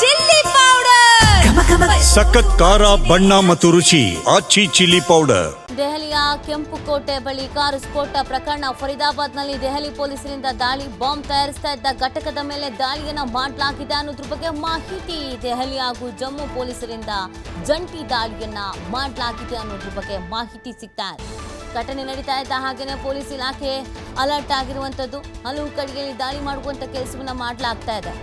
Chilli powder. ಸಖತ್ ಖಾರ ಬಣ್ಣ ಮತ್ತು ರುಚಿ ಆಚಿ ಚಿಲ್ಲಿ ಪೌಡರ್. ದೆಹಲಿಯ ಕೆಂಪುಕೋಟೆ ಬಳಿ ಕಾರು ಸ್ಫೋಟ ಪ್ರಕರಣ ಫರೀದಾಬಾದ್ನಲ್ಲಿ ದೆಹಲಿ ಪೊಲೀಸರಿಂದ ದಾಳಿ ಬಾಂಬ್ ತಯಾರಿಸ್ತಾ ಇದ್ದ ಘಟಕದ ಮೇಲೆ ದಾಳಿಯನ್ನು ಮಾಡಲಾಗಿದೆ ಅನ್ನೋದ್ರ ಬಗ್ಗೆ ಮಾಹಿತಿ ದೆಹಲಿ ಹಾಗೂ ಜಮ್ಮು ಪೊಲೀಸರಿಂದ ಜಂಟಿ ದಾಳಿಯನ್ನ ಮಾಡಲಾಗಿದೆ ಅನ್ನೋದ್ರ ಬಗ್ಗೆ ಮಾಹಿತಿ ಸಿಗ್ತಾ ಇದೆ. ಘಟನೆ ನಡೀತಾ ಇದ್ದ ಹಾಗೇನೆ ಪೊಲೀಸ್ ಇಲಾಖೆ ಅಲರ್ಟ್ ಆಗಿರುವಂತದ್ದು ಹಲವು ಕಡೆಯಲ್ಲಿ ದಾಳಿ ಮಾಡುವಂತ ಕೆಲಸವನ್ನ ಮಾಡಲಾಗ್ತಾ ಇದೆ.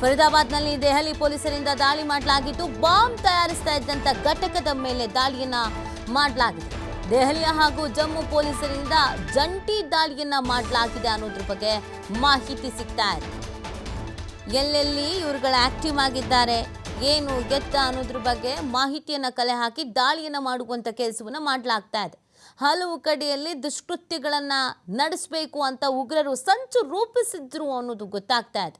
ಫರೀದಾಬಾದ್ನಲ್ಲಿ ದೆಹಲಿ ಪೊಲೀಸರಿಂದ ದಾಳಿ ಮಾಡಲಾಗಿದ್ದು, ಬಾಂಬ್ ತಯಾರಿಸ್ತಾ ಇದ್ದಂಥ ಘಟಕದ ಮೇಲೆ ದಾಳಿಯನ್ನ ಮಾಡಲಾಗಿದೆ. ದೆಹಲಿಯ ಹಾಗೂ ಜಮ್ಮು ಪೊಲೀಸರಿಂದ ಜಂಟಿ ದಾಳಿಯನ್ನ ಮಾಡಲಾಗಿದೆ ಅನ್ನೋದ್ರ ಬಗ್ಗೆ ಮಾಹಿತಿ ಸಿಗ್ತಾ ಇದೆ. ಎಲ್ಲೆಲ್ಲಿ ಇವರುಗಳು ಆಕ್ಟಿವ್ ಆಗಿದ್ದಾರೆ, ಏನು ಎತ್ತ ಅನ್ನೋದ್ರ ಬಗ್ಗೆ ಮಾಹಿತಿಯನ್ನ ಕಲೆ ಹಾಕಿ ದಾಳಿಯನ್ನು ಮಾಡುವಂತ ಕೆಲಸವನ್ನ ಮಾಡಲಾಗ್ತಾ ಇದೆ. ಹಲವು ಕಡೆಯಲ್ಲಿ ದುಷ್ಕೃತ್ಯಗಳನ್ನ ನಡೆಸಬೇಕು ಅಂತ ಉಗ್ರರು ಸಂಚು ರೂಪಿಸಿದ್ರು ಅನ್ನೋದು ಗೊತ್ತಾಗ್ತಾ ಇದೆ.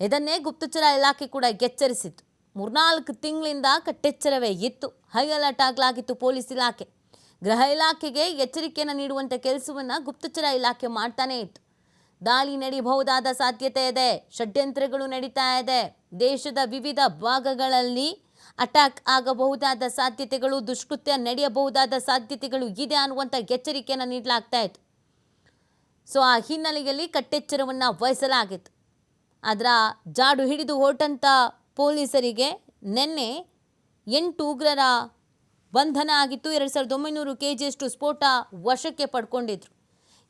ಇದನ್ನೇ ಗುಪ್ತಚರ ಇಲಾಖೆ ಕೂಡ ಎಚ್ಚರಿಸಿತ್ತು. ಮೂರ್ನಾಲ್ಕು ತಿಂಗಳಿಂದ ಕಟ್ಟೆಚ್ಚರವೇ ಇತ್ತು. ಹೈ ಅಲರ್ಟ್ ಆಗಲಾಗಿತ್ತು ಪೊಲೀಸ್ ಇಲಾಖೆ. ಗೃಹ ಇಲಾಖೆಗೆ ಎಚ್ಚರಿಕೆಯನ್ನು ನೀಡುವಂಥ ಕೆಲಸವನ್ನು ಗುಪ್ತಚರ ಇಲಾಖೆ ಮಾಡ್ತಾನೆ ಇತ್ತು. ದಾಳಿ ನಡೆಯಬಹುದಾದ ಸಾಧ್ಯತೆ ಇದೆ. ಷಡ್ಯಂತ್ರಗಳು ನಡೀತಾ ಇದೆ. ದೇಶದ ವಿವಿಧ ಭಾಗಗಳಲ್ಲಿ ಅಟ್ಯಾಕ್ ಆಗಬಹುದಾದ ಸಾಧ್ಯತೆಗಳು, ದುಷ್ಕೃತ್ಯ ನಡೆಯಬಹುದಾದ ಸಾಧ್ಯತೆಗಳು ಇದೆ ಅನ್ನುವಂಥ ಎಚ್ಚರಿಕೆಯನ್ನು ನೀಡಲಾಗ್ತಾ ಇತ್ತು. ಸೊ, ಆ ಹಿನ್ನೆಲೆಯಲ್ಲಿ ಕಟ್ಟೆಚ್ಚರವನ್ನು ವಹಿಸಲಾಗಿತ್ತು. ಅದರ ಜಾಡು ಹಿಡಿದು ಹೊರಟಂಥ ಪೊಲೀಸರಿಗೆ ನಿನ್ನೆ ಎಂಟು ಉಗ್ರರ ಬಂಧನ ಆಗಿತ್ತು. ಎರಡು ಸಾವಿರದ ಒಂಬೈನೂರು ಕೆ ಜಿಯಷ್ಟು ಸ್ಫೋಟ ವಶಕ್ಕೆ ಪಡ್ಕೊಂಡಿದ್ರು.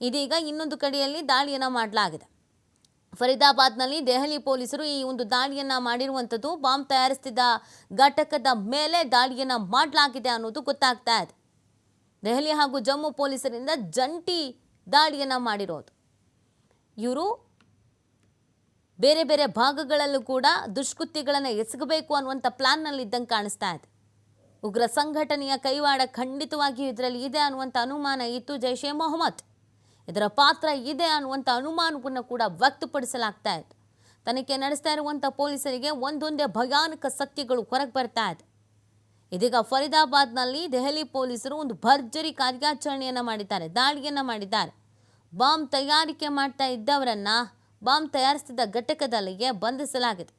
ಇದೀಗ ಇನ್ನೊಂದು ಕಡೆಯಲ್ಲಿ ದಾಳಿಯನ್ನು ಮಾಡಲಾಗಿದೆ. ಫರೀದಾಬಾದ್ನಲ್ಲಿ ದೆಹಲಿ ಪೊಲೀಸರು ಈ ಒಂದು ದಾಳಿಯನ್ನು ಮಾಡಿರುವಂಥದ್ದು ಬಾಂಬ್ ತಯಾರಿಸ್ತಿದ್ದ ಘಟಕದ ಮೇಲೆ ದಾಳಿಯನ್ನು ಮಾಡಲಾಗಿದೆ ಅನ್ನೋದು ಗೊತ್ತಾಗ್ತಾ ಇದೆ. ದೆಹಲಿ ಹಾಗೂ ಜಮ್ಮು ಪೊಲೀಸರಿಂದ ಜಂಟಿ ದಾಳಿಯನ್ನು ಮಾಡಿರೋದು. ಇವರು ಬೇರೆ ಬೇರೆ ಭಾಗಗಳಲ್ಲೂ ಕೂಡ ದುಷ್ಕೃತ್ಯಗಳನ್ನು ಎಸಗಬೇಕು ಅನ್ನುವಂಥ ಪ್ಲಾನ್ನಲ್ಲಿ ಇದ್ದಂಗೆ ಕಾಣಿಸ್ತಾ ಇದೆ. ಉಗ್ರ ಸಂಘಟನೆಯ ಕೈವಾಡ ಖಂಡಿತವಾಗಿಯೂ ಇದರಲ್ಲಿ ಇದೆ ಅನ್ನುವಂಥ ಅನುಮಾನ ಇತ್ತು ಜೈಷ್ ಮೊಹಮ್ಮದ್. ಇದರ ಪಾತ್ರ ಇದೆ ಅನ್ನುವಂಥ ಅನುಮಾನವನ್ನು ಕೂಡ ವ್ಯಕ್ತಪಡಿಸಲಾಗ್ತಾ ಇತ್ತು ತನಿಖೆ ನಡೆಸ್ತಾ ಇರುವಂಥ ಪೊಲೀಸರಿಗೆ ಒಂದೊಂದೇ ಭಯಾನಕ ಸತ್ಯಗಳು ಹೊರಗೆ ಬರ್ತಾ ಇದೆ. ಇದೀಗ ಫರೀದಾಬಾದ್ನಲ್ಲಿ ದೆಹಲಿ ಪೊಲೀಸರು ಒಂದು ಭರ್ಜರಿ ಕಾರ್ಯಾಚರಣೆಯನ್ನು ಮಾಡಿದ್ದಾರೆ, ದಾಳಿಯನ್ನು ಮಾಡಿದ್ದಾರೆ. ಬಾಂಬ್ ತಯಾರಿಕೆ ಮಾಡ್ತಾ ಇದ್ದವರನ್ನ ಬಾಂಬ್ ತಯಾರಿಸಿದ ಘಟಕದಲ್ಲಿಗೆ ಬಂಧಿಸಲಾಗಿದೆ.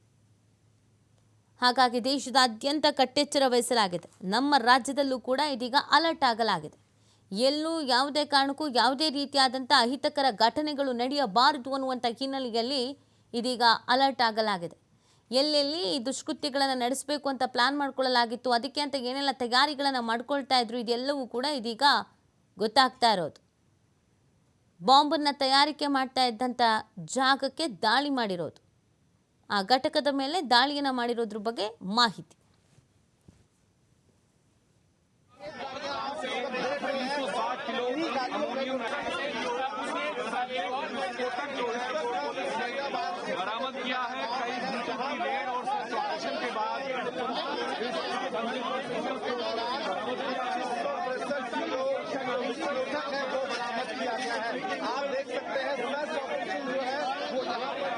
ಹಾಗಾಗಿ ದೇಶದಾದ್ಯಂತ ಕಟ್ಟೆಚ್ಚರ ವಹಿಸಲಾಗಿದೆ. ನಮ್ಮ ರಾಜ್ಯದಲ್ಲೂ ಕೂಡ ಇದೀಗ ಅಲರ್ಟ್ ಆಗಲಾಗಿದೆ. ಎಲ್ಲೂ ಯಾವುದೇ ಕಾರಣಕ್ಕೂ ಯಾವುದೇ ರೀತಿಯಾದಂಥ ಅಹಿತಕರ ಘಟನೆಗಳು ನಡೆಯಬಾರದು ಅನ್ನುವಂಥ ಹಿನ್ನೆಲೆಯಲ್ಲಿ ಇದೀಗ ಅಲರ್ಟ್ ಆಗಲಾಗಿದೆ. ಎಲ್ಲೆಲ್ಲಿ ಈ ದುಷ್ಕೃತ್ಯಗಳನ್ನು ನಡೆಸಬೇಕು ಅಂತ ಪ್ಲಾನ್ ಮಾಡ್ಕೊಳ್ಳಲಾಗಿತ್ತು, ಅದಕ್ಕೆ ಅಂತ ಏನೆಲ್ಲ ತಯಾರಿಗಳನ್ನು ಮಾಡ್ಕೊಳ್ತಾ ಇದ್ರು, ಇದೆಲ್ಲವೂ ಕೂಡ ಇದೀಗ ಗೊತ್ತಾಗ್ತಾ ಇರೋದು. ಬಾಂಬನ್ನು ತಯಾರಿಕೆ ಮಾಡ್ತಾ ಇದ್ದಂಥ ಜಾಗಕ್ಕೆ ದಾಳಿ ಮಾಡಿರೋದು. ಆ ಘಟಕದ ಮೇಲೆ ದಾಳಿಯನ್ನು ಮಾಡಿರೋದ್ರ ಬಗ್ಗೆ ಮಾಹಿತಿ. जो लोथक है, वो बरामद किया गया है। आप देख सकते हैं, सुबह जो है, वो